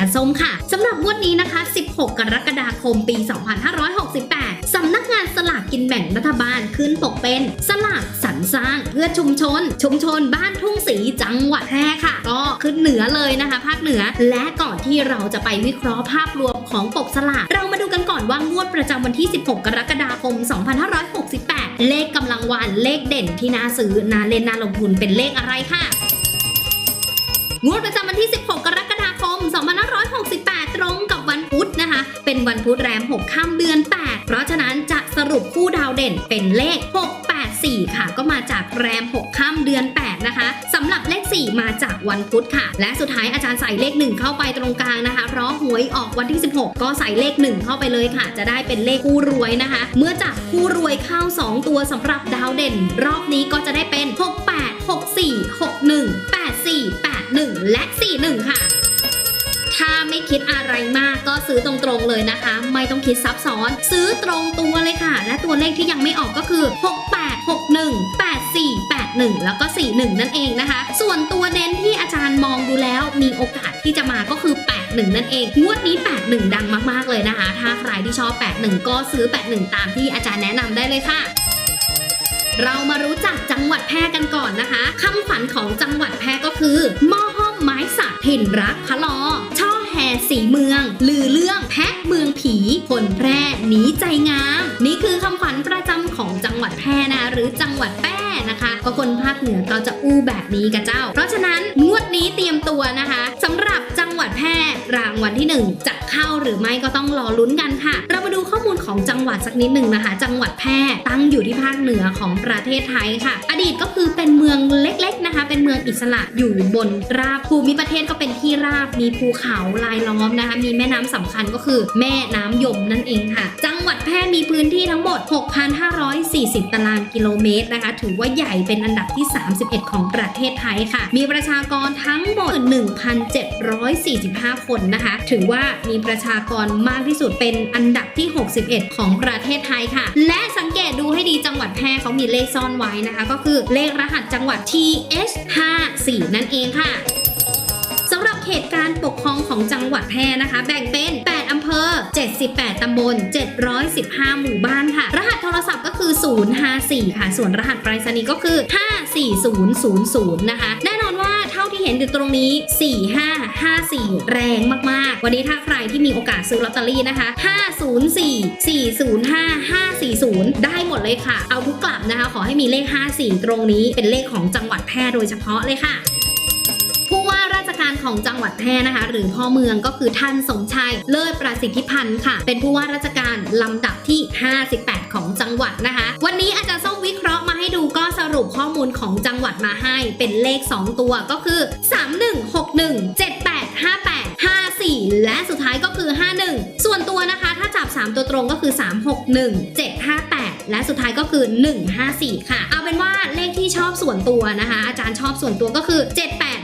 จารย์ส้มค่ะสำหรับงวดนี้นะคะ 16 กรกฎาคมปี 2568 สำนักงานสลากกินแบ่งรัฐบาลขึ้นปกเป็นสลากสรรสร้างเพื่อชุมชน ชุมชนบ้านทุ่งศรีจังหวัดแพร่ค่ะ ก็ขึ้นเหนือเลยนะคะ ภาคเหนือ และก่อนที่เราจะไปวิเคราะห์ภาพรวมของปกสลากเรามาดูกันก่อนว่างวดประจำวันที่ 16 กรกฎาคม 2568 เลขกำลังวันเลขเด่นที่น่าซื้อน่าเล่นน่าลงทุนเป็นเลขอะไรค่ะ งวดประจำวันที่ 16 กรกฎาคม 2568 ตรงกับวันพุธนะคะ เป็นวันพุธแรม 6 ข้ามเดือน 8 เพราะฉะนั้นจะสรุปคู่ดาวเด่นเป็นเลข 684 ค่ะ ก็มาจากแรม 6 ข้ามเดือน 8 นะคะสำหรับเลข 4 มาจากวันพุธค่ะ และสุดท้ายอาจารย์ใส่เลข 1 เข้าไปตรงกลางนะคะเพราะหวยออกวันที่ 16 ก็ใส่เลข 1 เข้าไปเลยค่ะ จะได้เป็นเลขคู่รวยนะคะ เมื่อจับคู่รวยเข้า 2 ตัวสำหรับดาวเด่น รอบนี้ก็จะได้เป็น 68 64 61 84 81 และ 41 ค่ะ ถ้าไม่คิดอะไรมากก็ซื้อตรงๆเลยนะคะ ไม่ต้องคิดซับซ้อน ซื้อตรงตัวเลยค่ะ และตัวเลขที่ยังไม่ออกก็คือ 68 61 84 81 แล้วก็ 41 นั่นเองนะคะ ส่วนตัวเน้นที่อาจารย์มองดูแล้วมีโอกาสที่จะมาก็คือ 81 นั่นเอง งวดนี้ 81 ดังมากๆเลยนะคะ ถ้าใครที่ชอบ 81 ก็ซื้อ 81 ตามที่อาจารย์แนะนำได้เลยค่ะเรามารู้จักจังหวัดแพร่กันก่อนนะคะ คำขวัญของจังหวัดแพร่ก็คือหม้อห้อมไม้สักถิ่นรักพะลอ สีเมือง ลือเรื่องแพะเมืองผีคนแพร่หนีใจงาม นี่คือคำขวัญประจำของจังหวัดแพร่นะหรือจังหวัดแป้นะคะ ก็คนภาคเหนือก็จะอู้แบบนี้กับเจ้า เพราะฉะนั้นงวดนี้เตรียมตัวนะคะสำหรับจังหวัดแพร่รางวัลที่หนึ่งจะเข้าหรือไม่ก็ต้องรอลุ้นกันค่ะ เรามาดูข้อมูลของจังหวัดสักนิดหนึ่งนะคะ จังหวัดแพร่ตั้งอยู่ที่ภาคเหนือของประเทศไทยค่ะ อดีตก็คือเป็นเมืองเล็กๆนะคะ เป็นเมืองอิสระอยู่บนราบภูมิประเทศก็เป็นที่ราบมีภูเขาลายล้อมนะคะ มีแม่น้ำสำคัญก็คือแม่น้ำยมนั่นเองค่ะ จังหวัดแพร่มีพื้นที่ทั้งหมด 6,540 ตารางกิโลเมตรนะคะ ถือว่าใหญ่เป็นอันดับที่ 31 ของประเทศไทยค่ะ มีประชากรทั้งหมด 1,745 คนนะคะ ถือว่ามีประชากรมากที่สุดเป็นอันดับที่ 61 ของประเทศไทยค่ะ และสังเกตดูให้ดีจังหวัดแพร่เขามีเลขซ่อนไว้นะคะ ก็คือเลขรหัสจังหวัด TH54 นั่นเองค่ะ เขตการปกครองของจังหวัดแพร่นะคะ แบ่งเป็น 8 อำเภอ 78 ตำบล 715 หมู่บ้านค่ะ รหัสโทรศัพท์ก็คือ 054 ค่ะ ส่วนรหัสไปรษณีย์ก็คือ 54000 นะคะ แน่นอนว่าเท่าที่เห็นอยู่ตรงนี้ 4554 แรงมาก ๆ วันนี้ถ้าใครที่มีโอกาสซื้อลอตเตอรี่นะคะ 504 405 540 ได้หมดเลยค่ะ เอาทุกกลับนะคะ ขอให้มีเลข 54 ตรงนี้เป็นเลขของจังหวัดแพร่โดยเฉพาะเลยค่ะ การของจังหวัดแพร่นะคะ หรือพ่อเมืองก็คือท่านสมชัยเลิศประสิทธิพันธ์ค่ะ เป็นผู้ว่าราชการลำดับที่ 58 ของจังหวัดนะคะ วันนี้อาจารย์ส้มวิเคราะห์มาให้ดูก็สรุปข้อมูลของจังหวัดมาให้ เป็นเลข 2 ตัวก็คือ 3161 7858 54 และสุดท้ายก็คือ 51 ส่วนตัวนะคะถ้าจับ 3 ตัวตรงก็คือ 361 758 และสุดท้ายก็คือ 154 ค่ะ เอาเป็นว่าเลขที่ชอบส่วนตัวนะคะ อาจารย์ชอบส่วนตัวก็คือ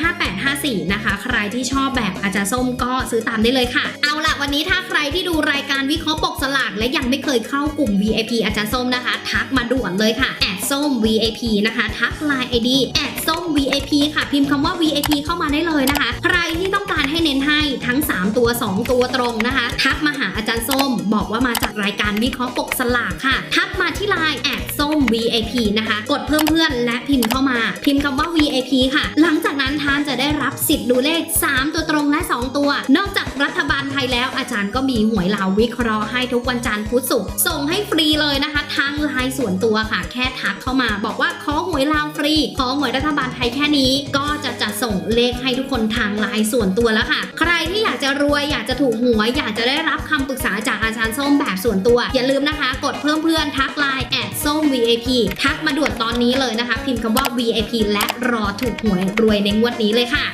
5854 นะคะ ใครที่ชอบแบบอาจารย์ส้มก็ซื้อตามได้เลยค่ะ เอาล่ะ วันนี้ถ้าใครที่ดูรายการวิเคราะห์ปกสลากและยังไม่เคยเข้ากลุ่ม VIP อาจารย์ส้มนะคะ ทักมาด่วนเลยค่ะแอดส้ม VIP นะคะทักไลน์ ID แอดส้ม VIP ค่ะ พิมพ์คำว่า VIP เข้ามาได้เลยนะคะ ใครที่ต้องการให้เน้นให้ทั้ง 3 ตัว 2 ตัวตรงนะคะ ทักมาหาอาจารย์ส้ม บอกว่ามาจากรายการวิเคราะห์ปกสลากค่ะ ทักมาที่ไลน์แอดส้ม VIP นะคะ กดเพิ่มเพื่อนและพิมพ์เข้ามา พิมพ์คำว่า VIP ค่ะ หลังจากนั้นท่านจะได้รับสิทธิ์ดูเลข 3 ตัวตรงและ 2 ตัว นอกจากรัฐบาลไทยแล้วอาจารย์ก็มีหวยลาววิเคราะห์ให้ทุกวันจันทร์พุธศุกร์ส่งให้ฟรีเลยนะคะ ทางไลน์ส่วนตัวค่ะ แค่ทักเข้ามา บอกว่าขอหวยลาวฟรี ขอหวยรัฐบาลไทยแค่นี้ ก็จะจัดส่งเลขให้ทุกคนทางไลน์ส่วนตัวแล้วค่ะ ใครที่อยากจะรวยอยากจะถูกหวยอยากจะได้รับคำปรึกษาจากอาจารย์ส้มแบบส่วนตัว อย่าลืมนะคะ กดเพิ่มเพื่อนทักไลน์แอดส้ม VIP ทักมาด่วนตอนนี้เลยนะคะ พิมพ์คำว่า VIP และรอถูกหวยรวยในงวดนี้เลยค่ะ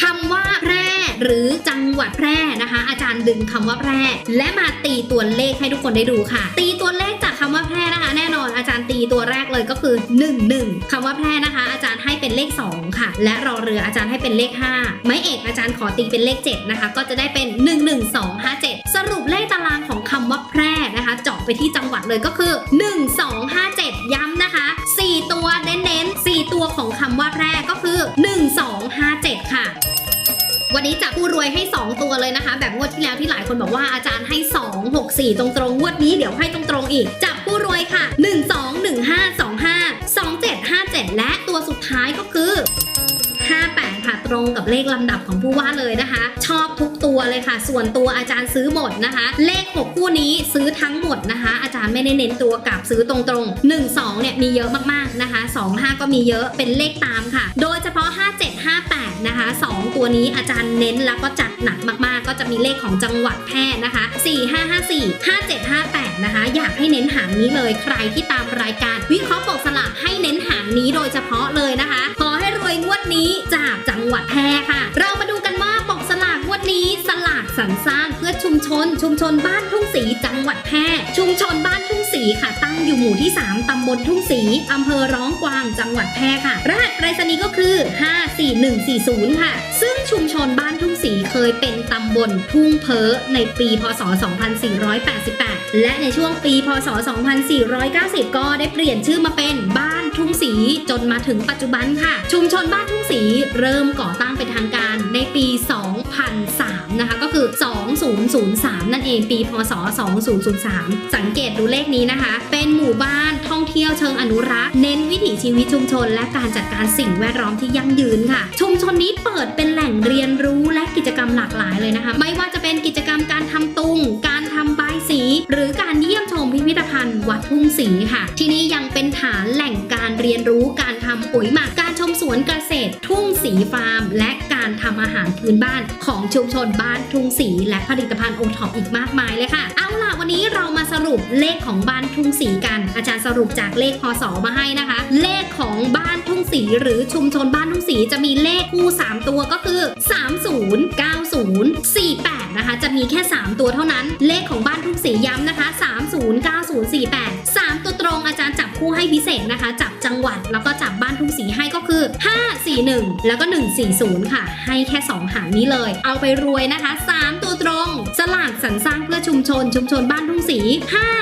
คำว่าแพร่หรือจังหวัดแพร่นะคะ อาจารย์ดึงคำว่าแพร่และมาตีตัวเลขให้ทุกคนได้ดูค่ะ ตีตัวเลข จากคำว่าแพร่นะคะ แน่นอนอาจารย์ตีตัวแรกเลยก็คือ 1 1คำว่าแพร่นะคะ อาจารย์ให้เป็นเลข 2 ค่ะ และรอเรืออาจารย์ให้เป็นเลข 5 ไม้เอกอาจารย์ขอตีเป็นเลข 7 นะคะ ก็จะได้เป็น 1 1 2 5 7 สรุปเลขตารางของคำว่าแพร่นะคะเจาะไปที่จังหวัดเลยก็คือ 1 วยให้ 2 ตัวเลยนะคะ แบบงวดที่แล้วที่หลายคนบอกว่าอาจารย์ให้ 2 6 4 ตรงตรงวดนี้เดี๋ยวให้ตรงตรงอีก จับผู้รวยค่ะ 1 2 1 5 2 5 2 7 5 7 และตัวสุดท้ายก็คือ 58 ตรงกับเลขลำดับของผู้ว่าเลยนะคะ ชอบทุกตัวเลยค่ะ ส่วนตัวอาจารย์ซื้อหมดนะคะ เลข 6 คู่นี้ซื้อทั้งหมดนะคะ อาจารย์ไม่ได้เน้นตัวกับซื้อตรงๆ 1 2เนี่ยมีเยอะมากๆนะคะ 2 5 ก็มีเยอะเป็นเลขตามค่ะ โดยเฉพาะ 57 58 นะคะ 2 ตัวนี้อาจารย์เน้นแล้วก็จัดหนักมากๆ ก็จะมีเลขของจังหวัดแพร่นะคะ 4554 5758 นะคะ อยากให้เน้นหางนี้เลยใครที่ตามรายการวิเคราะห์ปกสลากให้เน้นหาง นี้โดยเฉพาะเลยนะคะ ขอให้รวยงวดนี้จากจังหวัดแพร่ค่ะ เรามาดูกันว่า สลากสรรสร้างเพื่อชุมชน ชุมชนบ้านทุ่งศรีจังหวัดแพร่ชุมชนบ้านทุ่งศรีค่ะตั้งอยู่หมู่ที่ 3 ตำบลทุ่งศรีอำเภอร้องกวางจังหวัดแพร่ค่ะ รหัสไปรษณีย์ก็คือ 54140 ค่ะ ซึ่งชุมชนบ้านทุ่งศรีเคยเป็นตำบลทุ่งเพอในปี พศ 2488 และในช่วงปี พศ 2490 ก็ได้เปลี่ยนชื่อมาเป็นบ้านทุ่งศรีจนมาถึงปัจจุบันค่ะ ชุมชนบ้านทุ่งศรีเริ่มก่อตั้งเป็นทางการในปี 2003 นะคะก็คือ 2003 นั่นเองปีพศ 2003 สังเกตดูเลขนี้นะคะ เป็นหมู่บ้านท่องเที่ยวเชิงอนุรักษ์ เน้นวิถีชีวิตชุมชน และการจัดการสิ่งแวดล้อมที่ยั่งยืนค่ะ ชุมชนนี้เปิดเป็นแหล่งเรียนรู้และกิจกรรมหลากหลายเลยนะคะ ไม่ว่าจะเป็นกิจกรรมการทำตุง การทำบายสี หรือการเยี่ยมชมพิพิธภัณฑ์วัดทุ่งศรีค่ะ ที่นี่ยังเป็นฐานแหล่งการเรียนรู้การทำปุ๋ยหมักการชมสวนเกษตร ทุ่งศรีฟาร์ม และการการทำอาหารพื้นบ้านของชุมชนบ้านทุ่งศรีและผลิตภัณฑ์โอท็อปอีกมากมายเลยค่ะ เอาล่ะวันนี้เรามาสรุปเลขของบ้านทุ่งศรีกัน อาจารย์สรุปจากเลขพศมาให้นะคะ เลขของบ้านทุ่งศรีหรือชุมชนบ้านทุ่งศรีจะมีเลขคู่ 3 ตัวก็คือ 30 90 48 นะคะ จะมีแค่ 3 ตัวเท่านั้น เลขของบ้านทุ่งศรีย้ำนะคะ 30 90 48 อาจารย์จับคู่ให้พิเศษนะคะ จับจังหวัดแล้วก็จับบ้านทุ่งศรีให้ก็คือ 541 แล้วก็ 140 ค่ะ ให้แค่ 2 หางนี้เลย เอาไปรวยนะคะ 3 ตัวตรง สลากสรรสร้างเพื่อชุมชน ชุมชนบ้านทุ่งศรี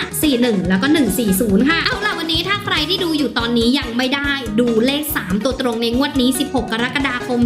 541 แล้วก็ 140 ค่ะ เอาล่ะวันนี้ถ้าใครที่ดูอยู่ตอนนี้ยังไม่ได้ดูเลข 3 ตัวตรงในงวดนี้ 16 กรกฎาคม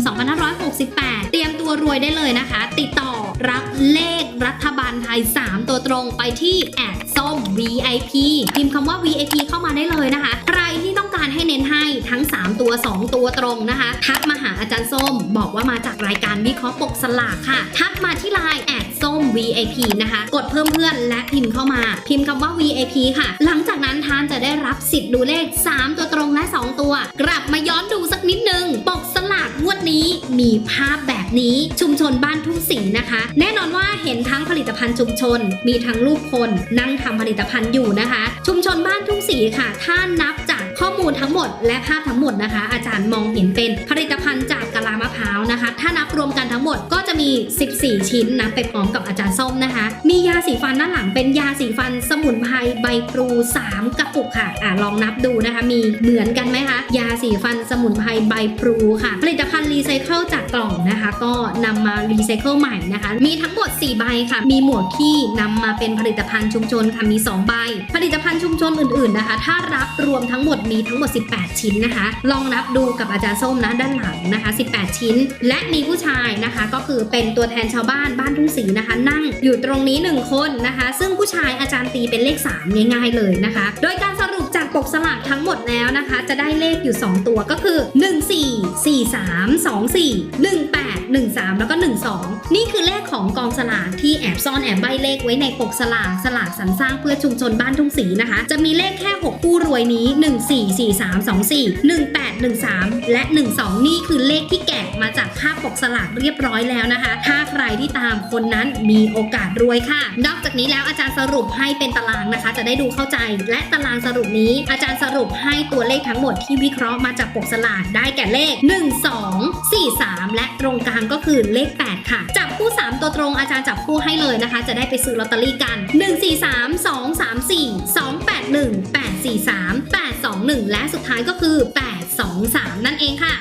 2568 เตรียมตัวรวยได้เลยนะคะ ติดต่อ รับเลขรัฐบาลไทย 3 ตัวตรงไปที่แอดส้ม VIP พิมพ์คำว่า VIP เข้ามาได้เลยนะคะ ใครที่ต้องารให้เน้นให้ทั้ง 3 ตัว 2 ตัวตรงนะคะ ทักมาหาอาจารย์ส้ม บอกว่ามาจากรายการวิเคราะห์ปกสลากค่ะ ทักมาที่ไลน์แอดส้ม VIP นะคะ กดเพิ่มเพื่อนและพิมพ์เข้ามา พิมพ์คำว่า VIP ค่ะ หลังจากนั้นท่านจะได้รับสิทธิ์ดูเลข 3 ตัวตรงและ 2 ตัว กลับมาย้อนดูสักนิดนึงปกสลากงวดนี้มีภาพแบบนี้ชุมชนบ้านทุ่งศรีนะคะ แน่นอนว่าเห็นทั้งผลิตภัณฑ์ชุมชน มีทั้งรูปคนนั่งทำผลิตภัณฑ์อยู่นะคะ ชุมชนบ้านทุ่งศรีค่ะ ถ้านับจาก ข้อมูลทั้งหมดและภาพทั้งหมดนะคะ อาจารย์มองเห็นเป็นผลิตภัณฑ์จากกะลามะพร้าวนะคะ ถ้านับรวมกันทั้งหมดก็จะมี 14 ชิ้นนะไปพร้อมกับอาจารย์ส้มนะคะ มียาสีฟันด้านหลังเป็นยาสีฟันสมุนไพรใบพลู3กระปุกค่ะอะลองนับดูนะคะ มีเหมือนกันไหมคะยาสีฟันสมุนไพรใบพลูค่ะผลิตภัณฑ์รีไซเคิลจากกล่องนะคะ ก็นำมารีไซเคิลใหม่นะคะ มีทั้งหมด 4 ใบค่ะ มีหมวกขี้นำมาเป็นผลิตภัณฑ์ชุมชนค่ะมี 2 ใบ ผลิตภัณฑ์ชุมชนอื่นๆนะคะ ถ้ารับรวมทั้งหมดมีทั้งหมด 18 ชิ้นนะคะ ลองนับดูกับอาจารย์ส้มนะด้านหลังนะคะ 18 ชิ้น และมีผู้ชายนะคะ ก็คือเป็นตัวแทนชาวบ้านบ้านทุ่งศรีนะคะ นั่งอยู่ตรงนี้ 1 คนนะคะ ซึ่งผู้ชายอาจารย์ตีเป็นเลข 3 ง่ายๆเลยนะคะ โดยการสรุป ปกสลากทั้งหมดแล้วนะคะ จะได้เลขอยู่ 2 ตัวก็คือ 1 4 4 3 2 4 1 8 1 3 แล้วก็ 1 2 นี่คือเลขของกองสลากที่แอบซ่อนแอบใบเลขไว้ในปกสลากสลากสรรสร้างเพื่อชุมชนบ้านทุ่งศรีนะคะ จะมีเลขแค่ 6 คู่รวยนี้ 1 4 4 3 2 4 1 8 1 3 และ 1 2 นี่คือเลขที่แกะมาจากค่าปกสลากเรียบร้อยแล้วนะคะ ถ้าใครที่ตามคนนั้นมีโอกาสรวยค่ะ นอกจากนี้แล้วอาจารย์สรุปให้เป็นตารางนะคะ จะได้ดูเข้าใจ และตารางสรุปนี้อาจารย์สรุปให้ตัวเลขทั้งหมดที่วิเคราะห์มาจากปกสลากได้แก่เลข 1 2 4 3 และตรงกลางก็คือเลข 8 ค่ะ จับคู่ 3 ตัวตรงอาจารย์จับคู่ให้เลยนะคะ จะได้ไปซื้อลอตเตอรี่กัน 1 4 3 2 3 4 2 8 1 8 4 3 8 2 1 และสุดท้ายก็คือ 8 2 3 นั่นเองค่ะ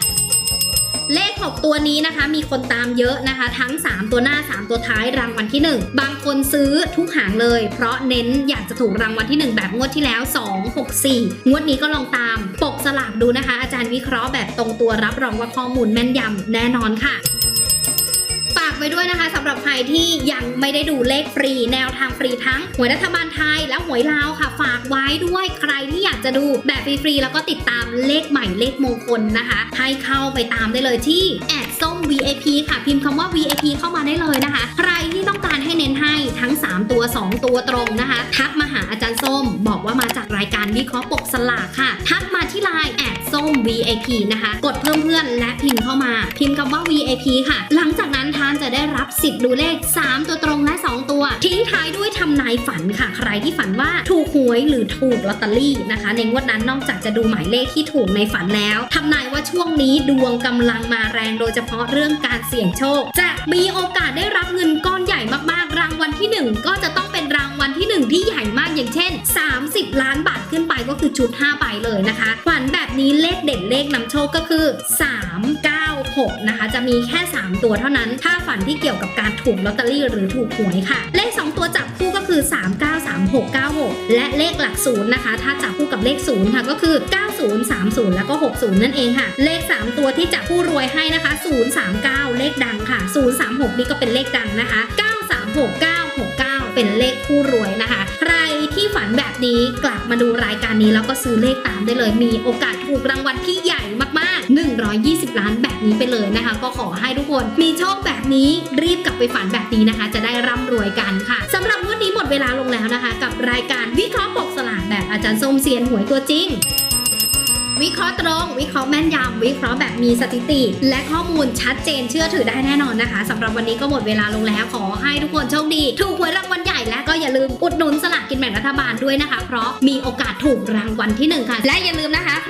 เลข 6 ตัวนี้นะคะ มีคนตามเยอะนะคะ ทั้ง 3 ตัวหน้า 3 ตัวท้ายรางวัลที่ 1 บางคนซื้อทุกหางเลย เพราะเน้นอยากจะถูกรางวัลที่ 1 แบบงวดที่แล้ว 2 6 4 งวดนี้ก็ลองตามปกสลากดูนะคะ อาจารย์วิเคราะห์แบบตรงตัวรับรองว่าข้อมูลแม่นยำแน่นอนค่ะ ไว้ด้วยนะคะสำหรับใครที่ยังไม่ได้ดูเลขฟรี แนวทางฟรีทั้งหวยรัฐบาลไทยและหวยลาวค่ะ ฝากไว้ด้วยใครที่อยากจะดูแบบฟรีๆแล้วก็ติดตามเลขใหม่เลขมงคลนะคะ ให้เข้าไปตามได้เลยที่แอดส้ม VIP ค่ะ พิมพ์คำว่า VIP เข้ามาได้เลยนะคะ ใครที่ต้องการให้เน้นให้ทั้ง 3 ตัว 2 ตัวตรงนะคะ ทักมาหาอาจารย์ส้ม บอกว่ามาจากรายการวิเคราะห์ปกสลากค่ะ ทักมาที่ไลน์แอดส้ม VIP นะคะ กดเพิ่มเพื่อนและพิมพ์เข้ามา พิมพ์คำว่า VIP ค่ะ หลังจากนั้นท่านจะได้รับสิทธิ์ดูเลข 3 ตัวตรงและ 2 ตัว ทิ้งท้ายด้วยทำนายฝันค่ะ ใครที่ฝันว่าถูกหวยหรือถูกลอตเตอรี่นะคะ ในงวดนั้นนอกจากจะดูหมายเลขที่ถูกในฝันแล้วทำนายว่าช่วงนี้ดวงกำลังมาแรงโดยเฉพาะเรื่องการเสี่ยงโชค จะมีโอกาสได้รับเงินก้อนใหญ่มากๆ รางวัลที่หนึ่งก็จะต้องเป็นรางวัลที่หนึ่งที่ใหญ่มากอย่างเช่น 30 ล้านบาทขึ้นไปก็คือชุด5ใบเลยนะคะฝันแบบนี้เลขเด่นเลขนำโชคก็คือ 6 นะคะ จะมีแค่ 3 ตัวเท่านั้น ถ้าฝันที่เกี่ยวกับการถูกลอตเตอรี่หรือถูกหวยค่ะ เลข 2 ตัวจับคู่ก็คือ 393696 และเลขหลักศูนย์นะคะ ถ้าจับคู่กับเลข0ค่ะก็คือ 9030 แล้วก็ 60 นั่นเองค่ะ เลข 3 ตัวที่จับคู่รวยให้นะคะ 039 เลขดังค่ะ 036 นี่ก็เป็นเลขดังนะคะ 936969 เป็นเลขคู่รวยนะคะใครที่ฝันแบบนี้กลับมาดูรายการนี้แล้วก็ซื้อเลขตามได้เลยมีโอกาสถูกรางวัลที่ใหญ่มากๆ 120 ล้านแบบนี้ไปเลยนะคะ ก็ขอให้ทุกคนมีโชคแบบนี้รีบกลับไปฝันแบบนี้นะคะ จะได้ร่ำรวยกันค่ะสำหรับวดนี้หมดเวลาลงแล้วนะคะ กับรายการวิเคราะห์ปกสลากแบบอาจารย์ส้มเซียนหวยตัวจริงวิเคราะห์ตรง วิเคราะห์แม่นยำ วิเคราะห์แบบมีสถิติ และข้อมูลชัดเจนเชื่อถือได้แน่นอนนะคะสำหรับวันนี้ก็หมดเวลาลงแล้วขอให้ทุกคนโชคดี ถูกหวยรางวัลใหญ่และก็อย่าลืมอุดหนุนสลากกินแบ่งรัฐบาลด้วยนะคะ เพราะมีโอกาสถูกรางวัลที่หนึ่งค่ะ และอย่าลืมนะคะ